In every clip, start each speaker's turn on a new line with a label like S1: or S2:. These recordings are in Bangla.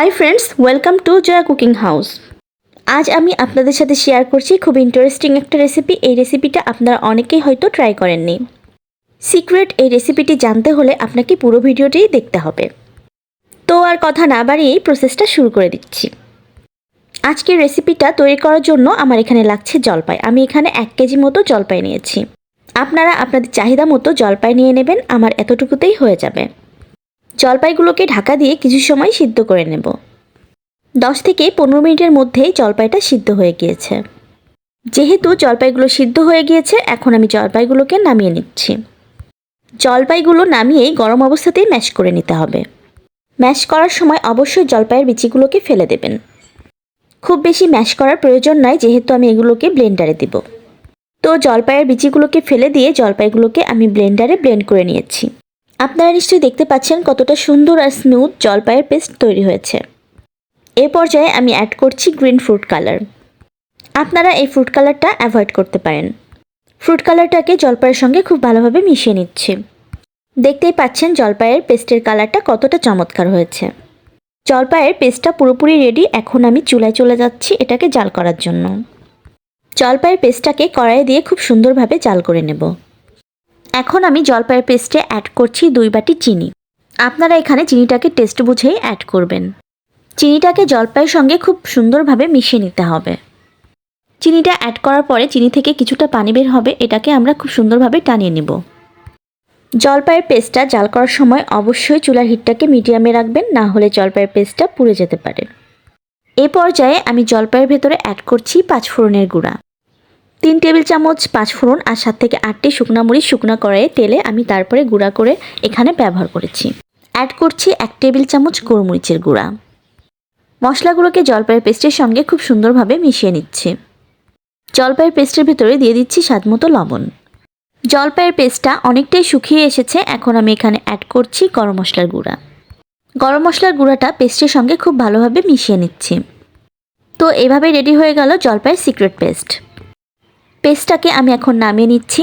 S1: Hi friends welcome to Jaya cooking house আজ আমি আপনাদের সাথে শেয়ার করছি খুব ইন্টারেস্টিং একটা রেসিপি এই রেসিপিটা আপনারা অনেকেই হয়তো ট্রাই করেননি। সিক্রেট এই রেসিপিটি জানতে হলে আপনাকে পুরো ভিডিওটি দেখতে হবে। তো আর কথা না বাড়িয়েই প্রসেসটা শুরু করে দিচ্ছি। আজকের রেসিপিটা তৈরি করার জন্য আমার এখানে লাগছে জলপাই। আমি এখানে এক কেজি মতো জলপাই নিয়েছি। আপনারা আপনাদের চাহিদা মতো জলপাই নিয়ে নেবেন, আমার এতটুকুতেই হয়ে যাবে। জলপাইগুলোকে ঢাকা দিয়ে কিছু সময় সিদ্ধ করে নেব। দশ থেকে পনেরো মিনিটের মধ্যেই জলপাইটা সিদ্ধ হয়ে গিয়েছে। যেহেতু জলপাইগুলো সিদ্ধ হয়ে গিয়েছে, এখন আমি জলপাইগুলোকে নামিয়ে নিচ্ছি। জলপাইগুলো নামিয়েই গরম অবস্থাতেই ম্যাশ করে নিতে হবে। ম্যাশ করার সময় অবশ্যই জলপাইয়ের বিচিগুলোকে ফেলে দেবেন। খুব বেশি ম্যাশ করার প্রয়োজন নাই, যেহেতু আমি এগুলোকে ব্লেন্ডারে দিব। তো জলপাইয়ের বিচিগুলোকে ফেলে দিয়ে জলপাইগুলোকে আমি ব্লেন্ডারে ব্লেন্ড করে নিয়েছি। আপনারা নিশ্চয়ই দেখতে পাচ্ছেন কতটা সুন্দর আর স্মুথ জলপাইয়ের পেস্ট তৈরি হয়েছে। এ পর্যায়ে আমি অ্যাড করছি গ্রিন ফ্রুট কালার আপনারা এই ফ্রুট কালারটা অ্যাভয়েড করতে পারেন। ফ্রুট কালারটাকে জলপাইয়ের সঙ্গে খুব ভালোভাবে মিশিয়ে নিচ্ছি। দেখতেই পাচ্ছেন জলপাইয়ের পেস্টের কালারটা কতটা চমৎকার হয়েছে। জলপাইয়ের পেস্টটা পুরোপুরি রেডি এখন আমি চুলায় চলে যাচ্ছি এটাকে জাল করার জন্য। জলপাইয়ের পেস্টটাকে কড়াই দিয়ে খুব সুন্দরভাবে জাল করে নেব। এখন আমি জলপাইয়ের পেস্টে অ্যাড করছি দুই বাটি চিনি। আপনারা এখানে চিনিটাকে টেস্ট বুঝেই অ্যাড করবেন। চিনিটাকে জলপাইয়ের সঙ্গে খুব সুন্দরভাবে মিশিয়ে নিতে হবে। চিনিটা অ্যাড করার পরে চিনি থেকে কিছুটা পানি বের হবে, এটাকে আমরা খুব সুন্দরভাবে টানিয়ে নেব। জলপাইয়ের পেস্টটা জাল করার সময় অবশ্যই চুলার হিটটাকে মিডিয়ামে রাখবেন, না হলে জলপাইয়ের পেস্টটা পুড়ে যেতে পারে। এ পর্যায়ে আমি জলপাইয়ের ভেতরে অ্যাড করছি পাঁচফোড়নের গুঁড়া। তিন টেবিল চামচ পাঁচফোড়ন আর সাত থেকে আটটি শুকনা মরিচ শুকনা কড়াইয়ে তেলে আমি তারপরে গুঁড়া করে এখানে ব্যবহার করেছি। অ্যাড করছি এক টেবিল চামচ গোলমরিচের গুঁড়া। মশলাগুলোকে জলপাইয়ের পেস্টের সঙ্গে খুব সুন্দরভাবে মিশিয়ে নিচ্ছি। জলপাইয়ের পেস্টের ভিতরে দিয়ে দিচ্ছি স্বাদমতো লবণ। জলপাইয়ের পেস্টটা অনেকটাই শুকিয়ে এসেছে, এখন আমি এখানে অ্যাড করছি গরম মশলার গুঁড়া। গরম মশলার গুঁড়াটা পেস্টের সঙ্গে খুব ভালোভাবে মিশিয়ে নিচ্ছি। তো এভাবে রেডি হয়ে গেল জলপাইয়ের সিক্রেট পেস্ট পেস্টটাকে আমি এখন নামিয়ে নিচ্ছি।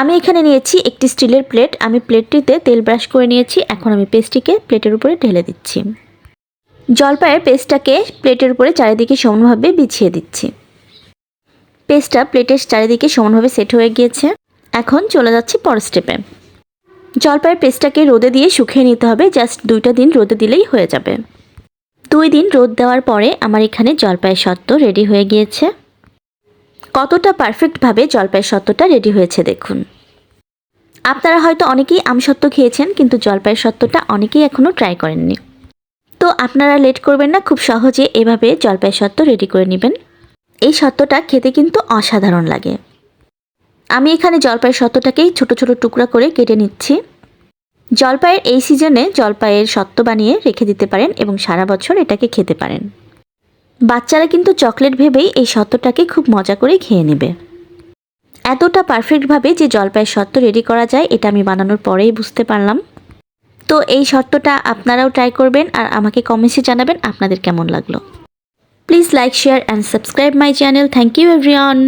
S1: আমি এখানে নিয়েছি একটি স্টিলের প্লেট। আমি প্লেটটিতে তেল ব্রাশ করে নিয়েছি। এখন আমি পেস্টটিকে প্লেটের উপরে ঢেলে দিচ্ছি। জলপাইয়ের পেস্টটাকে প্লেটের উপরে চারিদিকে সমানভাবে বিছিয়ে দিচ্ছি। পেস্টটা প্লেটের চারিদিকে সমানভাবে সেট হয়ে গিয়েছে। এখন চলে যাচ্ছি পর স্টেপে জলপাইয়ের পেস্টটাকে রোদে দিয়ে শুকিয়ে নিতে হবে। জাস্ট দুইটা দিন রোদে দিলেই হয়ে যাবে। দুই দিন রোদ দেওয়ার পরে আমার এখানে জলপাইয়ের সত্ত্ব রেডি হয়ে গিয়েছে। কতটা পারফেক্টভাবে জলপাইয়ের সত্ত্বটা রেডি হয়েছে দেখুন। আপনারা হয়তো অনেকেই আমসত্ত্ব খেয়েছেন, কিন্তু জলপাইয়ের সত্ত্বটা অনেকেই এখনও ট্রাই করেননি। তো আপনারা লেট করবেন না, খুব সহজে এভাবে জলপাইয়ের সত্ত্ব রেডি করে নেবেন। এই সত্ত্বটা খেতে কিন্তু অসাধারণ লাগে। আমি এখানে জলপাইয়ের সত্ত্বটাকেই ছোট ছোট টুকরা করে কেটে নিচ্ছি। জলপাইয়ের এই সিজনে জলপাইয়ের সত্ত্ব বানিয়ে রেখে দিতে পারেন এবং সারা বছর এটাকে খেতে পারেন। বাচ্চারা কিন্তু চকলেট ভেবেই এই সত্ত্বটাকে খুব মজা করে খেয়ে নেবে। এতটা পারফেক্টভাবে যে জলপাইয়ের সত্ত্ব রেডি করা যায়, এটা আমি বানানোর পরেই বুঝতে পারলাম। তো এই সত্ত্বটা আপনারাও ট্রাই করবেন আর আমাকে কমেন্টসে জানাবেন আপনাদের কেমন লাগল। Please like share and subscribe my channel thank you everyone